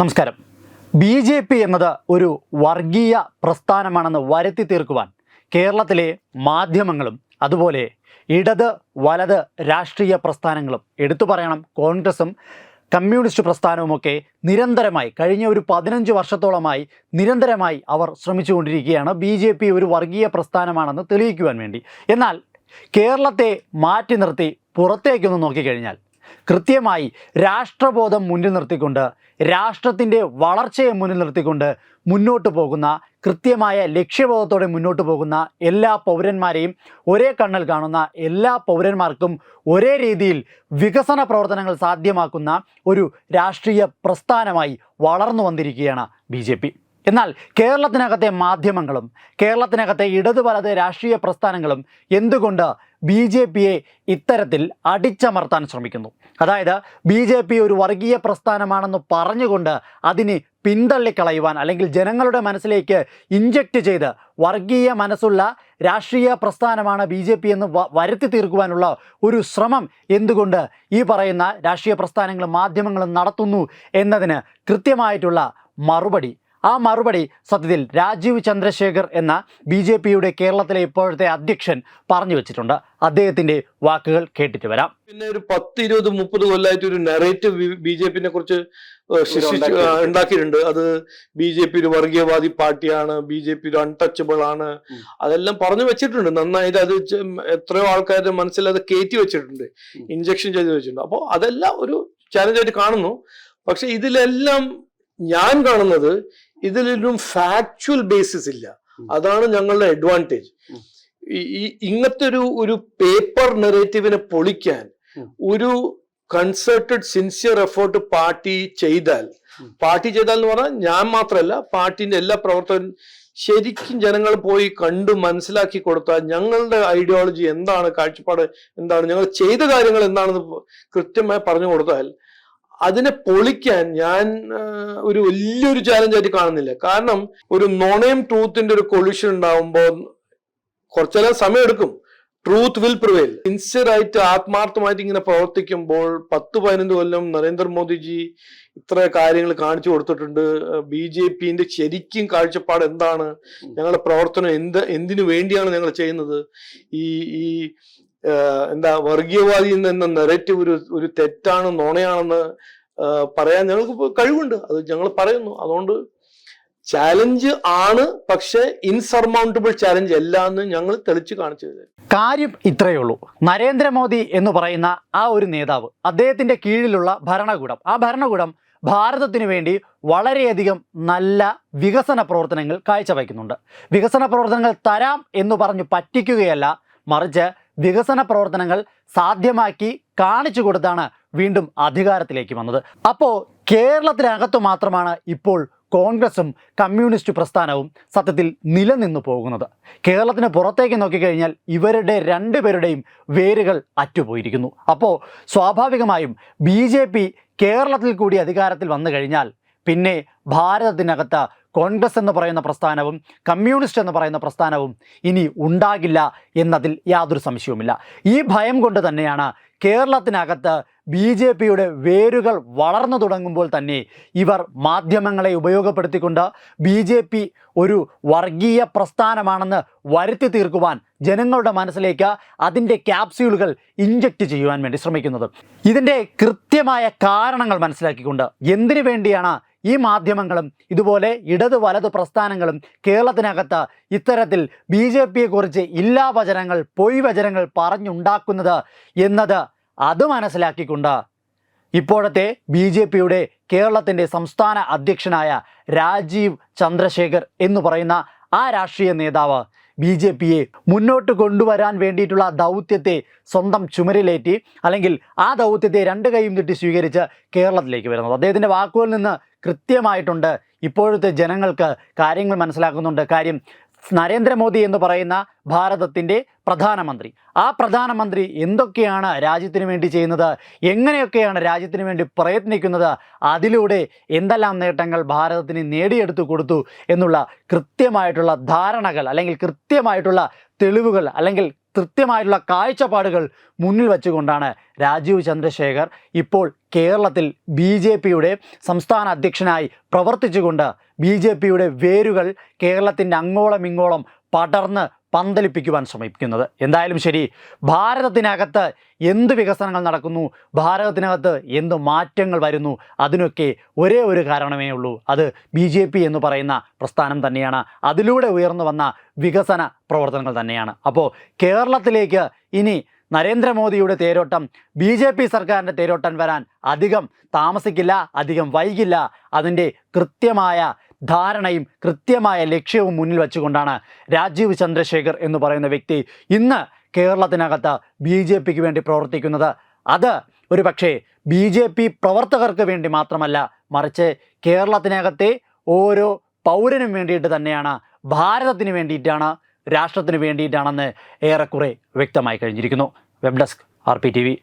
നമസ്കാരം. B J P എന്നത് ഒരു വർഗീയ പ്രസ്ഥാനമാണെന്ന് വരുത്തി തീർക്കുവാൻ കേരളത്തിലെ മാധ്യമങ്ങളും അതുപോലെ ഇടത് വലത് രാഷ്ട്രീയ പ്രസ്ഥാനങ്ങളും എടുത്തു പറയണം. കോൺഗ്രസും കമ്മ്യൂണിസ്റ്റ് പ്രസ്ഥാനവുമൊക്കെ നിരന്തരമായി കഴിഞ്ഞ ഒരു പതിനഞ്ച് വർഷത്തോളമായി നിരന്തരമായി അവർ ശ്രമിച്ചുകൊണ്ടിരിക്കുകയാണ്. ബി ജെ പി ഒരു വർഗീയ പ്രസ്ഥാനമാണെന്ന് തെളിയിക്കുവാൻ വേണ്ടി. എന്നാൽ കേരളത്തെ മാറ്റി നിർത്തി പുറത്തേക്കൊന്ന് നോക്കിക്കഴിഞ്ഞാൽ കൃത്യമായി രാഷ്ട്രബോധം മുന്നിൽ നിർത്തിക്കൊണ്ട് രാഷ്ട്രത്തിന്റെ വളർച്ചയെ മുന്നിൽ നിർത്തിക്കൊണ്ട് മുന്നോട്ട് പോകുന്ന കൃത്യമായ ലക്ഷ്യബോധത്തോടെ മുന്നോട്ട് പോകുന്ന എല്ലാ പൗരന്മാരെയും ഒരേ കണ്ണിൽ കാണുന്ന എല്ലാ പൗരന്മാർക്കും ഒരേ രീതിയിൽ വികസന പ്രവർത്തനങ്ങൾ സാധ്യമാക്കുന്ന ഒരു രാഷ്ട്രീയ പ്രസ്ഥാനമായി വളർന്നു വന്നിരിക്കുകയാണ് ബി എന്നാൽ കേരളത്തിനകത്തെ മാധ്യമങ്ങളും കേരളത്തിനകത്തെ ഇടതു വലത് രാഷ്ട്രീയ പ്രസ്ഥാനങ്ങളും എന്തുകൊണ്ട് ബി ജെ പിയെ ഇത്തരത്തിൽ അടിച്ചമർത്താൻ ശ്രമിക്കുന്നു? അതായത് ബി ജെ പി ഒരു വർഗീയ പ്രസ്ഥാനമാണെന്ന് പറഞ്ഞുകൊണ്ട് അതിനെ പിന്തള്ളിക്കളയുവാൻ അല്ലെങ്കിൽ ജനങ്ങളുടെ മനസ്സിലേക്ക് ഇഞ്ചക്റ്റ് ചെയ്ത് വർഗീയ മനസ്സുള്ള രാഷ്ട്രീയ പ്രസ്ഥാനമാണ് ബി ജെ പി എന്ന് വരുത്തി തീർക്കുവാനുള്ള ഒരു ശ്രമം എന്തുകൊണ്ട് ഈ പറയുന്ന രാഷ്ട്രീയ പ്രസ്ഥാനങ്ങളും മാധ്യമങ്ങളും നടത്തുന്നു എന്നതിന് കൃത്യമായിട്ടുള്ള മറുപടി ആ മറുപടി സത്യത്തിൽ രാജീവ് ചന്ദ്രശേഖർ എന്ന ബി ജെ പിയുടെ കേരളത്തിലെ ഇപ്പോഴത്തെ അധ്യക്ഷൻ പറഞ്ഞു വെച്ചിട്ടുണ്ട്. അദ്ദേഹത്തിന്റെ വാക്കുകൾ കേട്ടിട്ട് വരാം. പിന്നെ ഒരു പത്ത് ഇരുപത് മുപ്പത് കൊല്ലമായിട്ട് ഒരു നെറേറ്റീവ് ബി ജെ പിനെ കുറിച്ച് ഉണ്ടാക്കിയിട്ടുണ്ട്. അത് ബി ജെ പി ഒരു വർഗീയവാദി പാർട്ടിയാണ് ബി ജെ പി ഒരു അൺടച്ചബിൾ ആണ്. അതെല്ലാം പറഞ്ഞു വെച്ചിട്ടുണ്ട്. നന്നായിട്ട് അത് എത്രയോ ആൾക്കാരുടെ മനസ്സിൽ അത് കയറ്റി വെച്ചിട്ടുണ്ട്. ഇഞ്ചക്ഷൻ ചെയ്ത് വെച്ചിട്ടുണ്ട്. അപ്പോൾ അതെല്ലാം ഒരു ചാലഞ്ച് ആയിട്ട് കാണുന്നു. പക്ഷെ ഇതിലെല്ലാം ഞാൻ കാണുന്നത് ഇതിലൊരു ഫാക്ച്വൽ ബേസിസ് ഇല്ല. അതാണ് ഞങ്ങളുടെ അഡ്വാന്റേജ്. ഈ ഇങ്ങനത്തെ ഒരു ഒരു പേപ്പർ നെറേറ്റീവിനെ പൊളിക്കാൻ. ഒരു കൺസേർട്ടഡ് സിൻസിയർ എഫേർട്ട് പാർട്ടി ചെയ്താൽ. പാർട്ടി ചെയ്താൽ എന്ന് പറഞ്ഞാൽ ഞാൻ മാത്രമല്ല പാർട്ടിന്റെ എല്ലാ പ്രവർത്തകരും ശരിക്കും ജനങ്ങൾ പോയി കണ്ടു മനസ്സിലാക്കി കൊടുത്താൽ ഞങ്ങളുടെ ഐഡിയോളജി എന്താണ് കാഴ്ചപ്പാട് എന്താണ് ഞങ്ങൾ ചെയ്ത കാര്യങ്ങൾ എന്താണെന്ന് കൃത്യമായി പറഞ്ഞു കൊടുത്താൽ അതിനെ പൊളിക്കാൻ ഞാൻ ഒരു വലിയൊരു ചാലഞ്ച് ആയിട്ട് കാണുന്നില്ല. കാരണം ഒരു നോണയും ട്രൂത്തിന്റെ ഒരു കൊളിഷൻ ഉണ്ടാവുമ്പോൾ കുറച്ചെല്ലാം സമയം എടുക്കും ട്രൂത്ത് വിൽ പ്രിവെയിൽ സിൻസിയറായിട്ട് ആത്മാർത്ഥമായിട്ട് ഇങ്ങനെ പ്രവർത്തിക്കുമ്പോൾ പത്ത് പതിനഞ്ച് കൊല്ലം നരേന്ദ്രമോദിജി ഇത്ര കാര്യങ്ങൾ കാണിച്ചു കൊടുത്തിട്ടുണ്ട്. ബി ജെ പിന്റെ ശരിക്കും കാഴ്ചപ്പാട് എന്താണ്? ഞങ്ങളുടെ പ്രവർത്തനം എന്ത് എന്തിനു വേണ്ടിയാണ് ഞങ്ങൾ ചെയ്യുന്നത്? ഈ ഈ എന്താ വർഗീയവാദി എന്ന നെറേറ്റീവ് ഒരു ഒരു തെറ്റാണ് നോണയാണെന്ന് പറയാൻ ഞങ്ങൾക്ക് കഴിവുണ്ട്. അത് ഞങ്ങൾ പറയുന്നു. അതുകൊണ്ട് ചാലഞ്ച് ആണ് പക്ഷേ ഇൻസർമൗണ്ടബിൾ ചാലഞ്ച് അല്ല എന്ന് ഞങ്ങൾ തെളിച്ച് കാണിച്ചു കാര്യം ഇത്രയേ ഉള്ളൂ. നരേന്ദ്രമോദി എന്ന് പറയുന്ന ആ ഒരു നേതാവ് അദ്ദേഹത്തിന്റെ കീഴിലുള്ള ഭരണകൂടം. ആ ഭരണകൂടം ഭാരതത്തിന് വേണ്ടി വളരെയധികം നല്ല വികസന പ്രവർത്തനങ്ങൾ കാഴ്ചവയ്ക്കുന്നുണ്ട്. വികസന പ്രവർത്തനങ്ങൾ തരാം എന്ന് പറഞ്ഞ് പറ്റിക്കുകയല്ല മറിച്ച് വികസന പ്രവർത്തനങ്ങൾ സാധ്യമാക്കി കാണിച്ചു കൊടുത്താണ് വീണ്ടും അധികാരത്തിലേക്ക് വന്നത്. അപ്പോൾ കേരളത്തിനകത്ത് മാത്രമാണ് ഇപ്പോൾ കോൺഗ്രസും കമ്മ്യൂണിസ്റ്റ് പ്രസ്ഥാനവും സത്യത്തിൽ നിലനിന്നു പോകുന്നത്. കേരളത്തിന് പുറത്തേക്ക് നോക്കിക്കഴിഞ്ഞാൽ ഇവരുടെ രണ്ടുപേരുടെയും വേരുകൾ അറ്റുപോയിരിക്കുന്നു. അപ്പോൾ സ്വാഭാവികമായും ബി ജെ പി കേരളത്തിൽ കൂടി അധികാരത്തിൽ വന്നു കഴിഞ്ഞാൽ പിന്നെ ഭാരതത്തിനകത്ത് കോൺഗ്രസ് എന്ന് പറയുന്ന പ്രസ്ഥാനവും കമ്മ്യൂണിസ്റ്റ് എന്ന് പറയുന്ന പ്രസ്ഥാനവും ഇനി ഉണ്ടാകില്ല എന്നതിൽ യാതൊരു സംശയവുമില്ല. ഈ ഭയം കൊണ്ട് തന്നെയാണ് കേരളത്തിനകത്ത് ബി ജെ പിയുടെ വേരുകൾ വളർന്നു തുടങ്ങുമ്പോൾ തന്നെ ഇവർ മാധ്യമങ്ങളെ ഉപയോഗപ്പെടുത്തിക്കൊണ്ട് ബി ജെ പി ഒരു വർഗീയ പ്രസ്ഥാനമാണെന്ന് വരുത്തി തീർക്കുവാൻ ജനങ്ങളുടെ മനസ്സിലേക്ക് അതിന്റെ ക്യാപ്സ്യൂളുകൾ ഇഞ്ചക്റ്റ് ചെയ്യുവാൻ വേണ്ടി ശ്രമിക്കുന്നത്. ഇതിന്റെ കൃത്യമായ കാരണങ്ങൾ മനസ്സിലാക്കിക്കൊണ്ട് എന്തിനു വേണ്ടിയാണ് ഈ മാധ്യമങ്ങളും ഇതുപോലെ ഇടത് വലത് പ്രസ്ഥാനങ്ങളും കേരളത്തിനകത്ത് ഇത്തരത്തിൽ ബി ജെ പിയെക്കുറിച്ച് ഇല്ലാവചനങ്ങൾ പൊയ്വചനങ്ങൾ പറഞ്ഞുണ്ടാക്കുന്നത് എന്നത് അത് മനസ്സിലാക്കിക്കൊണ്ട് ഇപ്പോഴത്തെ ബി ജെ പിയുടെ കേരളത്തിന്റെ സംസ്ഥാന അധ്യക്ഷനായ രാജീവ് ചന്ദ്രശേഖർ എന്ന് പറയുന്ന ആ രാഷ്ട്രീയ നേതാവ് ബി ജെ പിയെ മുന്നോട്ട് കൊണ്ടുവരാൻ വേണ്ടിയിട്ടുള്ള ദൗത്യത്തെ സ്വന്തം ചുമരിലേറ്റി അല്ലെങ്കിൽ ആ ദൗത്യത്തെ രണ്ട് കൈയും തെറ്റി സ്വീകരിച്ച് കേരളത്തിലേക്ക് വരുന്നത്. അദ്ദേഹത്തിന്റെ വാക്കുകളിൽ നിന്ന് കൃത്യമായിട്ടുണ്ട്. ഇപ്പോഴത്തെ ജനങ്ങൾക്ക് കാര്യങ്ങൾ മനസ്സിലാക്കുന്നുണ്ട്. കാര്യം നരേന്ദ്രമോദി എന്ന് പറയുന്ന ഭാരതത്തിന്റെ പ്രധാനമന്ത്രി. ആ പ്രധാനമന്ത്രി എന്തൊക്കെയാണ് രാജ്യത്തിന് വേണ്ടി ചെയ്യുന്നത്? എങ്ങനെയൊക്കെയാണ് രാജ്യത്തിന് വേണ്ടി പ്രയത്നിക്കുന്നത്? അതിലൂടെ എന്തെല്ലാം നേട്ടങ്ങൾ ഭാരതത്തിന് നേടിയെടുത്തു കൊടുത്തു എന്നുള്ള കൃത്യമായിട്ടുള്ള ധാരണകൾ അല്ലെങ്കിൽ കൃത്യമായിട്ടുള്ള തെളിവുകൾ അല്ലെങ്കിൽ കൃത്യമായിട്ടുള്ള കാഴ്ചപ്പാടുകൾ മുന്നിൽ വെച്ചുകൊണ്ടാണ് രാജീവ് ചന്ദ്രശേഖർ ഇപ്പോൾ കേരളത്തിൽ ബി ജെ പിയുടെ സംസ്ഥാന അധ്യക്ഷനായി പ്രവർത്തിച്ചുകൊണ്ട് ബി ജെ പിയുടെ വേരുകൾ കേരളത്തിന്റെ അങ്ങോളം ഇങ്ങോളം പടർന്ന് പന്തലിപ്പിക്കുവാൻ ശ്രമിക്കുന്നത്. എന്തായാലും ശരി ഭാരതത്തിനകത്ത് എന്ത് വികസനങ്ങൾ നടക്കുന്നു ഭാരതത്തിനകത്ത് എന്ത് മാറ്റങ്ങൾ വരുന്നു അതിനൊക്കെ ഒരേ ഒരു കാരണമേ ഉള്ളൂ. അത് ബി ജെ പി എന്ന് പറയുന്ന പ്രസ്ഥാനം തന്നെയാണ്. അതിലൂടെ ഉയർന്നു വന്ന വികസന പ്രവർത്തനങ്ങൾ തന്നെയാണ്. അപ്പോൾ കേരളത്തിലേക്ക് ഇനി നരേന്ദ്രമോദിയുടെ തേരോട്ടം ബി ജെ പി സർക്കാരിന്റെ തേരോട്ടം വരാൻ അധികം താമസിക്കില്ല അധികം വൈകില്ല. അതിന്റെ കൃത്യമായ ധാരണയും കൃത്യമായ ലക്ഷ്യവും മുന്നിൽ വെച്ചുകൊണ്ടാണ് രാജീവ് ചന്ദ്രശേഖർ എന്ന് പറയുന്ന വ്യക്തി ഇന്ന് കേരളത്തിനകത്ത് ബി ജെ പിക്ക് വേണ്ടി പ്രവർത്തിക്കുന്നത്. അത് ഒരു പക്ഷേ ബി ജെ പി പ്രവർത്തകർക്ക് വേണ്ടി മാത്രമല്ല മറിച്ച് കേരളത്തിനകത്തെ ഓരോ പൗരനും വേണ്ടിയിട്ട് തന്നെയാണ് ഭാരതത്തിന് വേണ്ടിയിട്ടാണ് രാഷ്ട്രത്തിന് വേണ്ടിയിട്ടാണെന്ന് ഏറെക്കുറെ വ്യക്തമായി കഴിഞ്ഞിരിക്കുന്നു. Web desk R P T V.